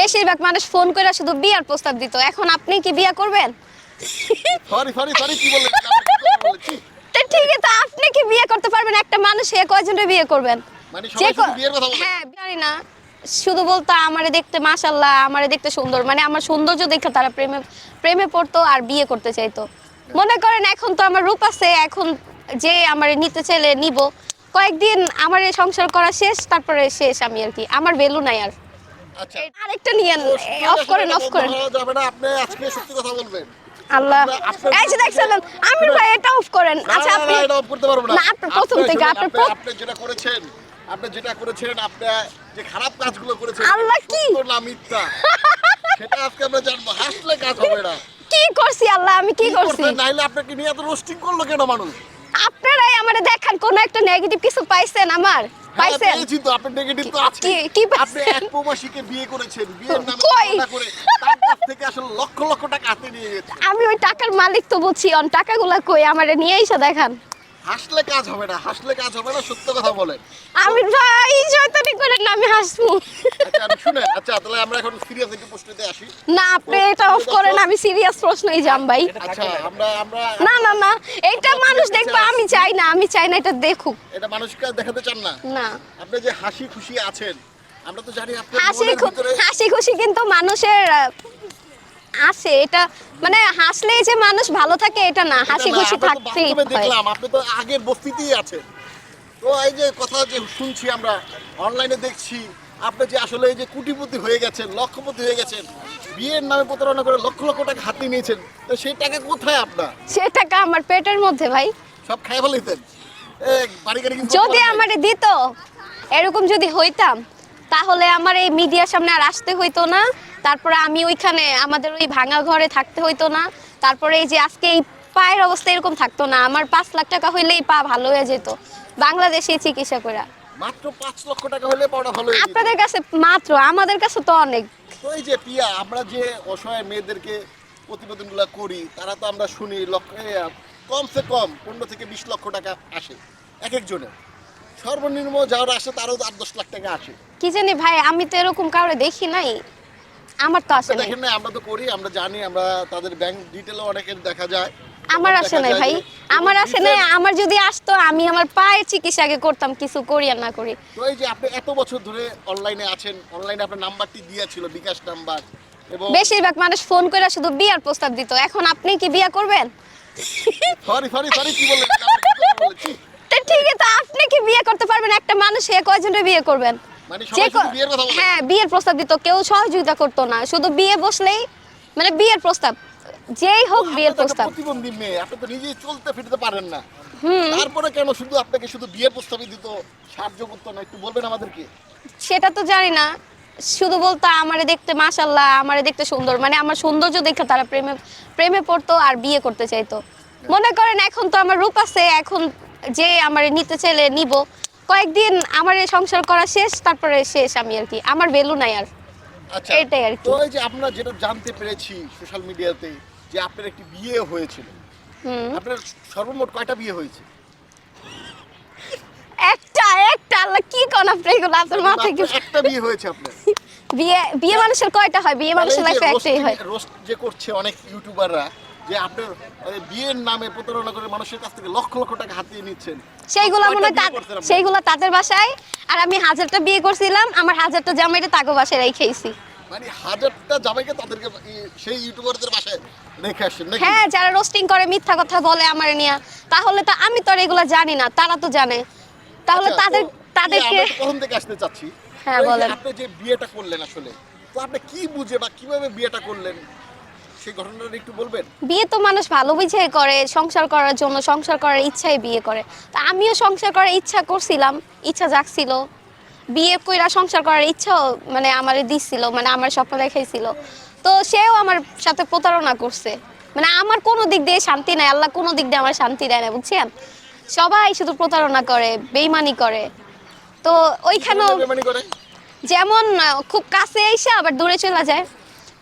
বেশিরভাগ মানুষ ফোন করে শুধু বিয়ার প্রস্তাব দিত। এখন আপনি কি বিয়া করবেন? সরি সরি সরি কি বললেন? ঠিক আছে আপনি কি বিয়ে করতে পারবেন? একটা মানুষ কয়জনে বিয়ে করবেন? মানে হ্যাঁ জানি না। শুধু বলতো আমারে দেখতে মাশাল্লাহ আমারে দেখতে সুন্দর। মানে আমার সৌন্দর্য দেখে তারা প্রেমে প্রেমে পড়তো আর বিয়ে করতে চাইতো। মনে করেন এখন তো আমার রূপ আছে এখন যে আমার নিতে চাইলে নিব। কয়েকদিন আমার সংসার করা শেষ তারপরে শেষ আমি আর কি। আমার ভ্যালু নাই আর। আরেকটা নিয়েন তো অফ করেন অফ করেন। যাবে না আপনি আজকে সত্যি কথা বলবেন। আল্লাহ। আপনার- আপনার এই যে দেখছেন আমির ভাই এটা অফ করেন। আচ্ছা আপনি এটা off করতে পারব না। না, আপনি প্রথম থেকে, আপনি আপনি- যেটা করেছেন আপনি যেটা করেছেন আপনি যে খারাপ কাজগুলো করেছেন আল্লাহ, কি? না মিথ্যা? সেটা আজকে আমরা জানব। হাসলে কাজ হবে না। কি করছি আল্লাহ আমি কি করছি? নাইলে আপনাকে নিয়ে এত রোস্টিং করল কেন মানুষ? আপনারাই আমারে দেখান কোন একটা নেগেটিভ কিছু পাইছেন আমার? পাইছেন? পেয়েছি তো আপনার নেগেটিভ তো আছে কি- কি আপনি এক প্রবাসীকে বিয়ে করেছেন বিয়ের নামে কই? করে তার কাছ থেকে আসলে লক্ষ লক্ষ টাকা হাতে নিয়ে গেছে। আমি ওই টাকার মালিক তো বুঝি অন টাকাগুলা কই? আমারে নিয়ে এসে দেখান। হাসলে কাজ হবে না হাসলে কাজ হবে না সত্য কথা বলেন। আমি ভাই শয়তানি করেন না আমি হাসবো। আচ্ছা আমি শুনে আচ্ছা তাহলে আমরা এখন সিরিয়াস একটু প্রশ্নতে আসি। না আপনি এটা অফ করেন আমি সিরিয়াস প্রশ্নই যাম ভাই। আচ্ছা আমরা আমরা না না না এইটা মানুষ দেখবে আমি চাই না আমি চাই না এটা দেখুক। এটা মানুষকে দেখাতে চান না। না। আপনি যে হাসি খুশি আছেন আমরা তো জানি ভিতরে হাসি খুশি কিন্তু মানুষের আছে এটা মানে হাসলেই যে মানুষ ভালো থাকে এটা না হাসি খুশি আমরা তো থাকতেই দেখলাম আপনি তো আগের বস্তিতেই আছেন। তো এই যে কথা যে শুনছি আমরা অনলাইনে দেখছি আপনি যে আসলে এই যে কুটিপতি হয়ে গেছেন লক্ষপতি হয়ে গেছেন বিয়ের নামে প্রতারণা করে লক্ষ লক্ষ টাকা হাতে নিয়েছেন তো সেই টাকা কোথায় আপনার? সে টাকা আমার পেটের মধ্যে ভাই। সব খাই গাড়ি যদি? আমারে দিত এরকম যদি হইতাম তাহলে আমার এই মিডিয়ার সামনে আর আসতে হইতো না। তারপরে আমি ওইখানে আমাদের ওই ভাঙা ঘরে থাকতে হইতো না। তারপরে এই যে আজকে এই পায়ের অবস্থা এরকম থাকতো না। আমার পাঁচ লাখ টাকা হইলেই পা ভালো হয়ে যেত। বাংলাদেশে চিকিৎসা করে মাত্র লক্ষ টাকা হলে পাওয়া ভালো আপনাদের কাছে মাত্র আমাদের কাছে তো অনেক। এই যে পিয়া আমরা যে অসহায় মেয়েদেরকে প্রতিবেদনগুলো করি তারা তো আমরা শুনি লক্ষ কমসে কম পনেরো থেকে বিশ লক্ষ টাকা আসে এক একজনের। সর্বনিম্ন যারা আসে তারও আট দশ লাখ টাকা আসে। কি জানি ভাই আমি তো এরকম কাউরে দেখি নাই। আমার তো আসে দেখেন না আমরা তো করি আমরা জানি আমরা তাদের ব্যাংক ডিটেলও অনেকের দেখা যায়। আমার আসে নাই ভাই। আমার আসে নাই আমার যদি আসতো আমি আমার পায়ের চিকিৎসা আগে করতাম কিছু করি আর না করি। তো এই যে আপনি এত বছর ধরে অনলাইনে আছেন অনলাইনে আপনার নাম্বারটি দিয়েছিল বিকাশ নাম্বার এবং বেশিরভাগ মানুষ ফোন করে শুধু বিয়ার প্রস্তাব দিত। এখন আপনি কি বিয়া করবেন? সরি সরি সরি কি বললেন? তো ঠিক আছে আপনি কি বিয়ে করতে পারবেন? একটা মানুষ সে কয়জনে বিয়ে করবেন? মানে হ্যাঁ বিয়ের প্রস্তাব দিত কেউ সহযোগিতা করতো না। শুধু বিয়ে বসলেই মানে বিয়ের প্রস্তাব। যেই হোক বিয়ের প্রস্তাব। প্রতিবন্ধী মেয়ে আপনি তো নিজেই চলতে ফিরতে পারেন না। তারপরে কেন শুধু আপনাকে শুধু বিয়ের প্রস্তাবই দিত সাহায্য করতো না? একটু বলবেন আমাদেরকে। সেটা তো জানি না। শুধু বলতো আমারে দেখতে মাশাল্লাহ আমারে দেখতে সুন্দর। মানে আমার সৌন্দর্য দেখে তারা প্রেমে প্রেমে পড়তো আর বিয়ে করতে চাইতো। মনে করেন এখন তো আমার রূপ আছে এখন যে আমার নিতে চাইলে নিব। কয়েকদিন আমার সংসার করা শেষ তারপরে শেষ আমি আর কি। আমার ভ্যালু নাই আর। আচ্ছা এটাই আর কি। এই যে আমরা যেটা জানতে পেরেছি সোশ্যাল মিডিয়াতে যে আপনার একটি বিয়ে হয়েছিল। হুম। আপনার সর্বমোট কয়টা বিয়ে হয়েছে? একটা একটা আল্লাহ কি কোন আপনি এগুলো আপনার মাথায় কি একটা বিয়ে হয়েছে আপনার? বিয়ে বিয়ে মানুষের কয়টা হয়? বিয়ে মানুষের লাইফে একটাই হয়। রোস্ট যে করছে অনেক ইউটিউবাররা যে আপনার বিয়ের নামে প্রতারণা করে মানুষের কাছ থেকে লক্ষ লক্ষ টাকা হাতিয়ে নিচ্ছেন। সেইগুলো মনে? সেইগুলো তাদের বাসায়। আর আমি হাজারটা বিয়ে করছিলাম আমার হাজারটা জামাইটা তাগো বাসায় রেখেছি মানে হাজারটা জামাইকে তাদেরকে সেই ইউটিউবারদের বাসায় রেখে হ্যাঁ যারা রোস্টিং করে মিথ্যা কথা বলে আমার নিয়ে। তাহলে তো আমি তো আর এগুলো জানি না তারা তো জানে। তাহলে আচ্ছা, তাদের তাদেরকে প্রথম থেকে আসতে চাচ্ছি। হ্যাঁ, বলেন। আপনি যে বিয়েটা করলেন আসলে তো আপনি কি বুঝে বা কীভাবে বিয়েটা করলেন? সেই ঘটনাটা একটু বলবেন? বিয়ে তো মানুষ ভালো বুঝে করে সংসার করার জন্য সংসার করার বিয়ে করে। তা আমিও সংসার করার ইচ্ছা করছিলাম ইচ্ছা জাগছিল। বিয়ে কইরা সংসার করার ইচ্ছাও মানে আমারে দিছিল মানে আমার স্বপ্ন দেখাইছিল। তো সেও আমার সাথে প্রতারণা করছে। মানে আমার কোনো দিক দিয়ে শান্তি নাই আল্লাহ কোনো দিক দিয়ে আমার শান্তি দেয় না বুঝছেন? সবাই শুধু প্রতারণা করে বেইমানি করে। তো ওইখানেও যেমন খুব কাছে এসে আবার দূরে চলে যায়।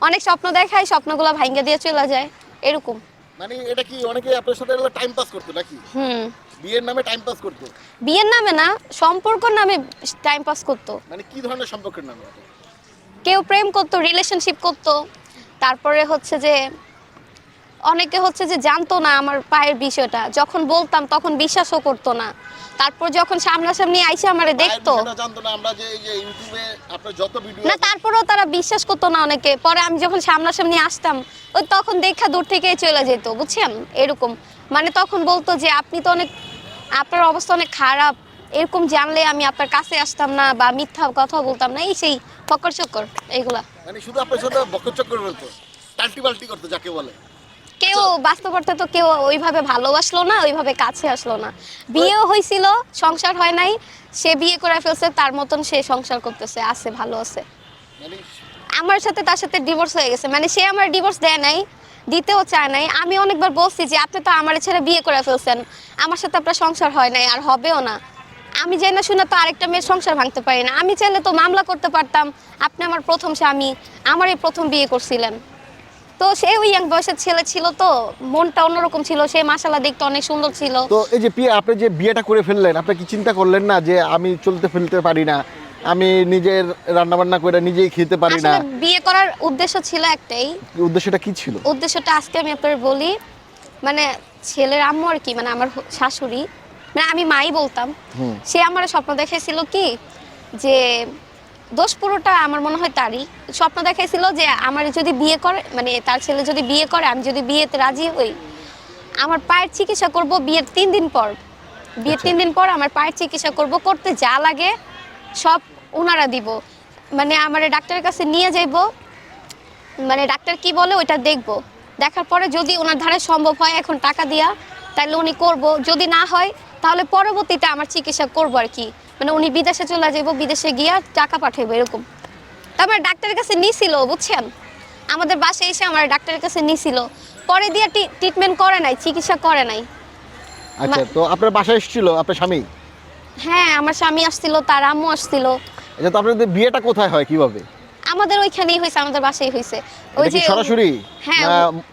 অনেক স্বপ্ন দেখায় স্বপ্নগুলো ভাঙ্গা দিয়ে চলে যায় এরকম। মানে এটা কি অনেকে আপনার সাথে টাইম পাস করতো নাকি? হুম। বিয়ের নামে টাইম পাস করতো? বিয়ের নামে না সম্পর্কর নামে টাইম পাস করতো। মানে কি ধরনের সম্পর্কের নামে? কেউ প্রেম করতো রিলেশনশিপ করতো তারপরে হচ্ছে যে অনেকে হচ্ছে যে জানতো না আমার পায়ের বিষয়টা। যখন বলতাম তখন বিশ্বাসও করতো না। তারপর যখন সামনাসামনি আইসে আমারে দেখতো। না তারপরেও তারা বিশ্বাস করতো না অনেকে। পরে আমি যখন সামনাসামনি আসতাম ওই তখন দেখা দূর থেকে চলে যেত বুঝছেন? এরকম। মানে তখন বলতো যে আপনি তো অনেক আপনার অবস্থা অনেক খারাপ। এরকম জানলে আমি আপনার কাছে আসতাম না বা মিথ্যা কথা বলতাম না। এই সেই ফকর চক্কর এইগুলা। মানে শুধু আপনার সাথে বকচক্কর বলতো টাল্টি বাল্টি করতো যাকে বলে। কেউ বাস্তব অর্থে তো কেউ ওইভাবে ভালোবাসলো না ওইভাবে কাছে আসলো না। বিয়েও হয়েছিল সংসার হয় নাই সে বিয়ে করে ফেলছে তার মতন সে সংসার করতেছে আছে ভালো আছে। আমার সাথে তার সাথে ডিভোর্স হয়ে গেছে মানে সে আমার ডিভোর্স দেয় নাই দিতেও চায় নাই। আমি অনেকবার বলছি যে আপনি তো আমার ছেড়ে বিয়ে করে ফেলছেন আমার সাথে আপনার সংসার হয় নাই আর হবেও না। আমি জেনে শুনে তো আরেকটা মেয়ের সংসার ভাঙতে পারি না। আমি চাইলে তো মামলা করতে পারতাম আপনি আমার প্রথম স্বামী আমারই প্রথম বিয়ে করছিলেন। তো সে ওই ইয়াং বয়সের ছেলে ছিল তো মনটা অন্যরকম ছিল সে মাসালা দেখতে অনেক সুন্দর ছিল। তো এই যে পিয়া আপনি যে বিয়েটা করে ফেললেন আপনি কি চিন্তা করলেন না যে আমি চলতে ফেলতে পারি না? আমি নিজের রান্না বান্না করে নিজেই খেতে পারি না। আসলে বিয়ে করার উদ্দেশ্য ছিল একটাই। উদ্দেশ্যটা কি ছিল? উদ্দেশ্যটা আজকে আমি আপনার বলি মানে ছেলের আম্মু আর কি মানে আমার হ- শাশুড়ি মানে আমি মাই বলতাম। সে আমার স্বপ্ন দেখেছিল কি যে দোষ পুরোটা আমার মনে হয় তারই। স্বপ্ন দেখাইছিল যে আমার যদি বিয়ে করে মানে তার ছেলে যদি বিয়ে করে আমি যদি বিয়েতে রাজি হই আমার পায়ের চিকিৎসা করব বিয়ের তিন দিন পর। বিয়ের তিন দিন পর আমার পায়ের চিকিৎসা করব করতে যা লাগে সব ওনারা দিব। মানে আমার ডাক্তারের কাছে নিয়ে যাইব মানে ডাক্তার কি বলে ওইটা দেখব। দেখার পরে যদি ওনার ধারে সম্ভব হয় এখন টাকা দিয়া তাহলে উনি করব। যদি না হয় তাহলে পরবর্তীতে আমার চিকিৎসা করব আর কি। মানে উনি বিদেশে চলে যাব বিদেশে গিয়া টাকা পাঠাইবো এরকম। তারপরে ডাক্তারের কাছে নিছিল বুঝছেন? আমাদের বাসায় এসে আমার ডাক্তারের কাছে নিছিল। পরে দিয়ে ট্রিটমেন্ট করে নাই চিকিৎসা করে নাই। আচ্ছা তো আপনার বাসায় এসেছিল আপনার স্বামী? হ্যাঁ আমার স্বামী আসছিল তার আম্মু আসছিল। আচ্ছা তো আপনাদের বিয়েটা কোথায় হয় কীভাবে? আমাদের ওইখানেই হয়েছে আমাদের বাসায় হয়েছে ওই যে সরাসরি হ্যাঁ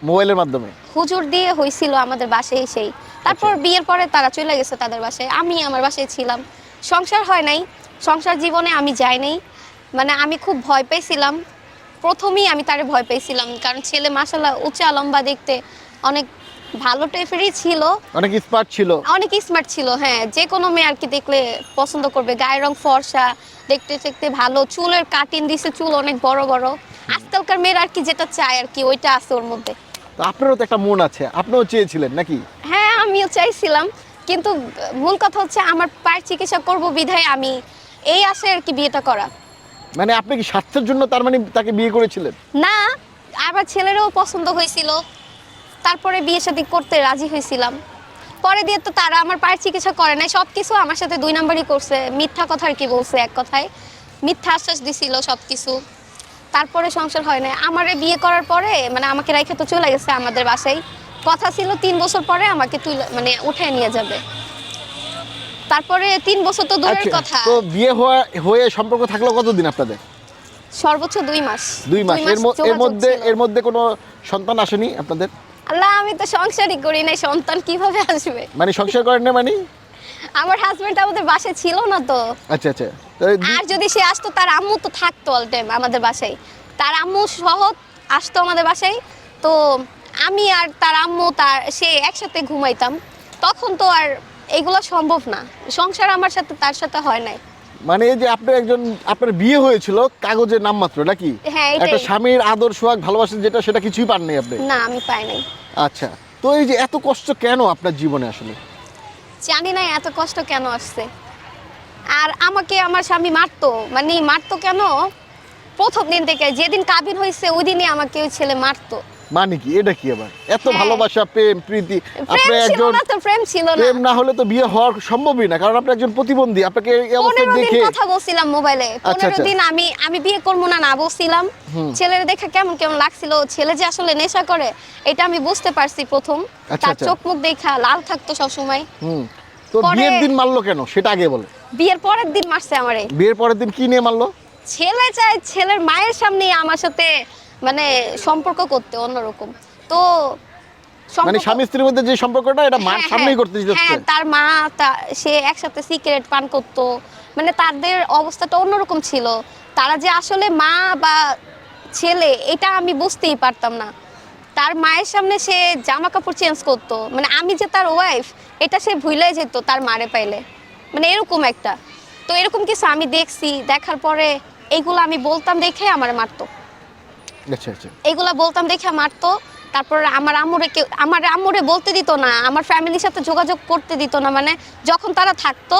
মোবাইলের মাধ্যমে? হুজুর দিয়ে হয়েছিল আমাদের বাসায় এসেই। তারপর বিয়ের পরে তারা চলে গেছে তাদের বাসায়। আমি আমার বাসায় ছিলাম। সংসার হয় নাই সংসার জীবনে আমি যাই নাই। মানে আমি খুব ভয় পেয়েছিলাম। প্রথমেই আমি তারে ভয় পেয়েছিলাম কারণ ছেলে মাসাল্লাহ উঁচা লম্বা দেখতে অনেক ভালো টাইপেরই ছিল। অনেক স্মার্ট ছিল। অনেক স্মার্ট ছিল হ্যাঁ। যে কোনো মেয়ে আর কি দেখলে পছন্দ করবে। গায়ের রং ফর্সা দেখতে দেখতে ভালো। চুলের কাটিং দিছে চুল অনেক বড় বড়। আজকালকার মেয়ের আর কি যেটা চায় আর কি ওইটা আছে ওর মধ্যে। তো আপনারও তো একটা মন আছে আপনিও চেয়েছিলেন নাকি? হ্যাঁ আমিও চাইছিলাম। কিন্তু মূল কথা হচ্ছে আমার পায়ের চিকিৎসা করব বিধায় আমি। এই আশে আর কি বিয়েটা করা। মানে আপনি কি স্বাস্থ্যের জন্য তার মানে তাকে বিয়ে করেছিলেন? না আমার ছেলেরও পছন্দ হয়েছিল। তারপরে বিয়ে শাদী করতে রাজি হয়েছিলাম। পরে দিয়ে তো তারা আমার পায়ের চিকিৎসা করে নাই সব কিছু আমার সাথে দুই নাম্বারই করছে। মিথ্যা কথা আর কি বলছে এক কথায়। মিথ্যা আশ্বাস দিছিল সব কিছু তারপরে সংসার হয় না আমারে বিয়ে করার পরে মানে আমাকে রেখে তো চলে গেছে আমাদের বাসায়। কথা ছিল তিন বছর পরে আমাকে তুলে মানে উঠে নিয়ে যাবে। তারপরে তিন বছর তো দূরের আচ্ছা, কথা। তো বিয়ে হওয়া হয়ে সম্পর্ক থাকল কতদিন আপনাদের? সর্বোচ্চ দুই মাস। দুই মাস। এর মধ্যে এর মধ্যে কোনো সন্তান আসেনি আপনাদের? আল্লাহ আমি তো সংসারই করি নাই। সন্তান কীভাবে আসবে? মানে সংসার করেন না মানে? আমার হাজবেন্ড আমাদের বাসায় ছিল না তো। আচ্ছা আচ্ছা। আর যদি সে আসতো তার আম্মু তো থাকতো অল টাইম আমাদের বাসায়। তার আম্মু সহ আসতো আমাদের বাসায়। তো আমি আর তার আম্মু তার সে একসাথে ঘুমাইতাম। তখন তো আর এগুলো সম্ভব না। সংসার আমার সাথে তার সাথে হয় নাই। মানে এই যে আপনার একজন আপনার বিয়ে হয়েছিল কাগজের নাম মাত্র নাকি? হ্যাঁ। একটা স্বামীর আদর সোহাগ ভালোবাসা যেটা সেটা কিছুই পাননি আপনি? না আমি পাই নাই। আচ্ছা তো এই যে এত কষ্ট কেন আপনার জীবনে আসলে? জানি না এত কষ্ট কেন আসছে? আর আমাকে আমার স্বামী মারতো। মানে মারতো কেন? প্রথম দিন থেকে যেদিন কাবিন হয়েছে ওই দিনই আমাকে ওই ছেলে মারতো। মানে কি? এটা কি আবার? এত হ্যাঁ। ভালোবাসা প্রেম প্রীতি। আপনি একজন প্রেম ছিল না। প্রেম না হলে তো বিয়ে হওয়ার সম্ভবই না কারণ আপনি একজন প্রতিবন্ধী। আপনাকে এই অবস্থা দেখে কথা বলছিলাম মোবাইলে। পনেরো আচ্ছা। দিন আমি আমি বিয়ে করব না না বলছিলাম। ছেলের দেখে কেমন কেমন লাগছিল? ছেলে যে আসলে নেশা করে এটা আমি বুঝতে পারছি প্রথম। আচ্ছা, তার আচ্ছা। চোখ মুখ দেখা লাল থাকতো সবসময়। হুম। তো বিয়ের দিন মারলো কেন? সেটা আগে বলে। বিয়ের পরের দিন মারছে আমারে। বিয়ের পরের দিন কি নিয়ে মারলো? ছেলে চাই ছেলের মায়ের সামনে আমার সাথে মানে সম্পর্ক করতে অন্যরকম। তো মানে স্বামী স্ত্রীর মধ্যে যে সম্পর্কটা এটা মার হ্যাঁ, সামনেই হ্যাঁ, করতে যাচ্ছে। হ্যাঁ তার মা সে একসাথে সিগারেট পান করতো। মানে তাদের অবস্থাটা অন্যরকম ছিল। তারা যে আসলে মা বা ছেলে এটা আমি বুঝতেই পারতাম না। তার মায়ের সামনে সে জামা কাপড় চেঞ্জ করতো। মানে আমি যে তার ওয়াইফ এটা সে ভুলে যেত তার মারে পাইলে। মানে এরকম একটা। তো এরকম কিছু আমি দেখছি। দেখার পরে এইগুলো আমি বলতাম দেখে আমার মারতো। আচ্ছা আচ্ছা। এগুলা বলতাম দেখে মারতো, তারপর আমার আম্মুরে কেউ, আমার আম্মুরে বলতে দিত না, আমার ফ্যামিলির সাথে যোগাযোগ করতে দিত না মানে যখন তারা থাকতো,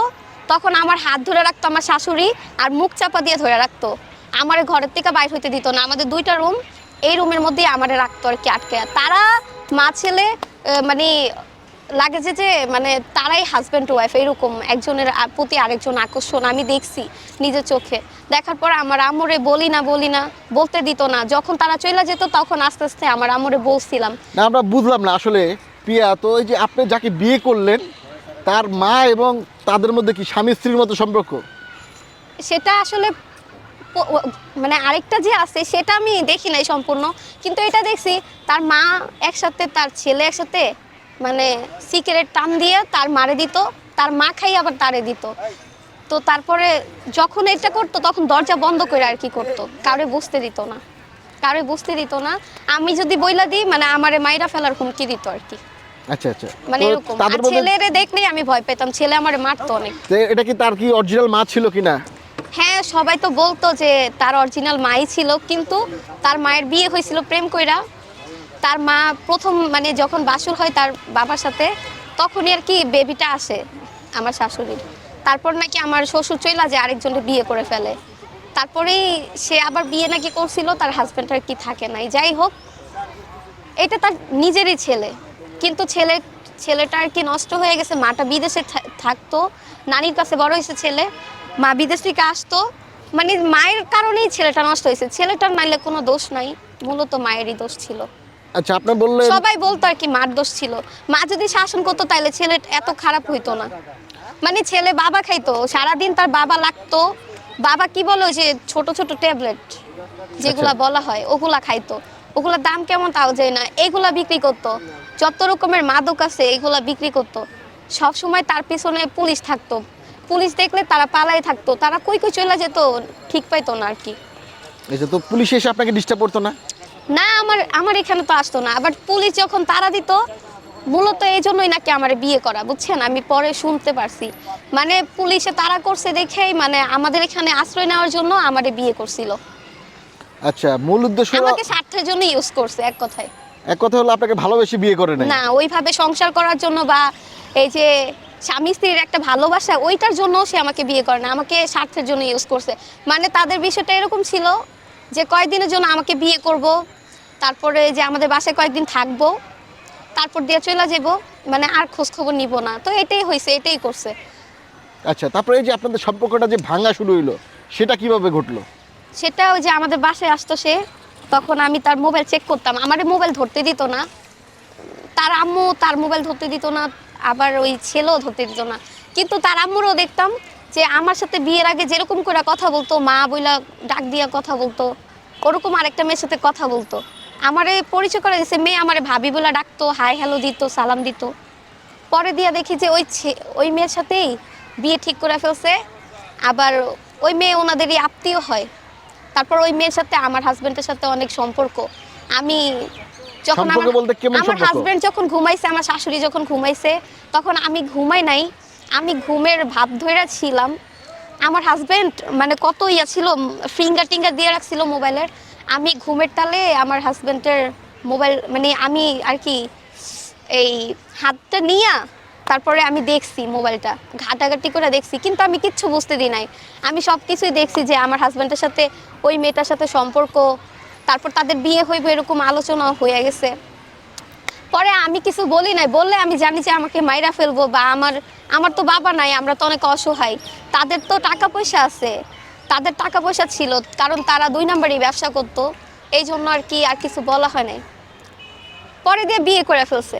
তখন আমার হাত ধরে রাখতো আমার শাশুড়ি আর মুখ চাপা দিয়ে ধরে রাখতো। আমার ঘরের থেকে বাইর হইতে দিত না, আমাদের দুইটা রুম, এই রুমের মধ্যেই আমারে রাখতো আর কি আটকে তারা মা ছেলে মানে লাগে যে যে মানে তারাই হাজব্যান্ড ওয়াইফ এরকম একজনের প্রতি আরেকজন আকর্ষণ আমি দেখছি নিজের চোখে। দেখার পর আমার আমরে বলি না বলি না বলতে দিত না। যখন তারা চলে যেত তখন আস্তে আস্তে আমার আমরে বলছিলাম। না আমরা বুঝলাম না আসলে প্রিয়া তো এই যে আপনি যাকে বিয়ে করলেন তার মা এবং তাদের মধ্যে কি স্বামী স্ত্রীর মতো সম্পর্ক? সেটা আসলে মানে আরেকটা যে আছে সেটা আমি দেখি নাই সম্পূর্ণ। কিন্তু এটা দেখছি তার মা একসাথে তার ছেলে একসাথে মানে সিগারেট টান দিয়ে তার মারে দিত তার মা খাই আবার তারে দিত। তো তারপরে যখন এটা করতো তখন দরজা বন্ধ করে আর কি করতো। কাউরে বুঝতে দিত না। কাউরে বুঝতে দিত না। আমি যদি বইলা দিই মানে আমারে মাইরা ফেলার হুমকি দিত আর কি। আচ্ছা আচ্ছা। মানে এরকম। আর ছেলেরে দেখলেই আমি ভয় পেতাম। ছেলে আমারে মারতো অনেক। এটা কি তার কি অরিজিনাল মা ছিল কিনা হ্যাঁ সবাই তো বলতো যে তার অরিজিনাল মাই ছিল। কিন্তু তার মায়ের বিয়ে হয়েছিল প্রেম কইরা। তার মা প্রথম মানে যখন বাসুর হয় তার বাবার সাথে, তখনই আর কি বেবিটা আসে আমার শাশুড়ির। তারপর নাকি আমার শ্বশুর চইলা যে আরেকজনকে বিয়ে করে ফেলে। তারপরেই সে আবার বিয়ে নাকি করছিল, তার হাজব্যান্ড আর কি থাকে নাই। যাই হোক, এটা তার নিজেরই ছেলে। কিন্তু ছেলে, ছেলেটা আর কি নষ্ট হয়ে গেছে, মাটা বিদেশে থাকতো। নানির কাছে বড় হয়েছে ছেলে, মা বিদেশ থেকে আসতো। মানে মায়ের কারণেই ছেলেটা নষ্ট হয়েছে। ছেলেটার নাইলে কোনো দোষ নাই, মূলত মায়েরই দোষ ছিল। আচ্ছা আপনি বললেন সবাই বলতো আর কি মার দোষ ছিল। মা যদি শাসন করতো তাহলে ছেলে এত খারাপ হইতো না। মানে ছেলে বাবা খাইতো সারাদিন তার বাবা লাগতো। বাবা কি বলো যে ছোট ছোট ট্যাবলেট যেগুলা আচ্ছা। বলা হয় ওগুলা খাইতো। ওগুলার দাম কেমন তাও যায় না। এগুলা বিক্রি করতো। যত রকমের মাদক আছে এগুলা বিক্রি করতো। সব সময় তার পিছনে পুলিশ থাকতো। পুলিশ দেখলে তারা পালাই থাকতো। তারা কই কই চলে যেত ঠিক পাইতো না আর কি। এই যে তো পুলিশ এসে আপনাকে ডিস্টার্ব করতো না? না আমার আমার এখানে তো আসতো না। আবার পুলিশ যখন তারা দিত মূলত এই জন্যই নাকি আমার বিয়ে করা বুঝছেন? আমি পরে শুনতে পারছি। মানে পুলিশে তারা করছে দেখেই মানে আমাদের এখানে আশ্রয় নেওয়ার জন্য আমারে বিয়ে করছিল। আচ্ছা মূল উদ্দেশ্য হলো- আমাকে স্বার্থের জন্য ইউজ করছে এক কথায়। এক কথা হলো আপনাকে ভালোবেসে বিয়ে করে নেয় না ওইভাবে সংসার করার জন্য বা এই যে স্বামী স্ত্রীর একটা ভালোবাসা ওইটার জন্য সে আমাকে বিয়ে করে না। আমাকে স্বার্থের জন্য ইউজ করছে। মানে তাদের বিষয়টা এরকম ছিল যে কয়েকদিনের জন্য আমাকে বিয়ে করব তারপরে যে আমাদের বাসায় কয়েকদিন থাকব তারপর দিয়ে চলে যাব মানে আর খোঁজ খবর নিব না। তো এটাই হয়েছে এটাই করছে। আচ্ছা তারপরে এই যে আপনাদের সম্পর্কটা যে ভাঙা শুরু হইল সেটা কীভাবে ঘটলো? সেটা ওই যে আমাদের বাসায় আসতো সে তখন আমি তার মোবাইল চেক করতাম। আমার মোবাইল ধরতে দিত না। তার আম্মু তার মোবাইল ধরতে দিত না আবার ওই ছেলেও ধরতে দিত না। কিন্তু তার আম্মুরও দেখতাম যে আমার সাথে বিয়ের আগে যেরকম করে কথা বলতো মা বইলা ডাক দিয়া কথা বলতো ওরকম আরেকটা মেয়ের সাথে কথা বলতো। আমারে পরিচয় করে দিছে মেয়ে আমারে ভাবি বলে ডাকতো হাই হ্যালো দিত সালাম দিত। পরে দিয়া দেখি যে ওই ওই মেয়ের সাথেই বিয়ে ঠিক করে ফেলছে। আবার ওই মেয়ে ওনাদেরই আত্মীয় হয়। তারপর ওই মেয়ের সাথে আমার হাজবেন্ডের সাথে অনেক সম্পর্ক। আমি যখন আমার- সম্পর্ক? যখন ঘুমাইছে আমার শাশুড়ি যখন ঘুমাইছে তখন আমি ঘুমাই নাই। আমি ঘুমের ভাব ধরে ছিলাম। আমার হাজবেন্ড মানে কত ইয়া ছিল ফিঙ্গার টিঙ্গার দিয়ে রাখছিল মোবাইলের। আমি ঘুমের তালে আমার হাজবেন্ডের মোবাইল মানে আমি আর কি এই হাতটা নিয়া তারপরে আমি দেখছি মোবাইলটা ঘাটাঘাটি করে দেখছি, কিন্তু আমি কিচ্ছু বুঝতে দিই নাই। আমি সব কিছুই দেখছি যে আমার হাজব্যান্ডের সাথে ওই মেয়েটার সাথে সম্পর্ক, তারপর তাদের বিয়ে হইবে এরকম আলোচনা হয়ে গেছে। পরে আমি কিছু বলি নাই, বললে আমি জানি যে আমাকে মাইরা ফেলব বা আমার আমার তো বাবা নাই, আমরা তো অনেক অসহায়। তাদের তো টাকা পয়সা আছে। তাদের টাকা পয়সা ছিল, কারণ তারা দুই নাম্বারই ব্যবসা করতো, এই জন্য আর কি আর কিছু বলা হয় নাই। পরে দিয়ে বিয়ে করে ফেলছে।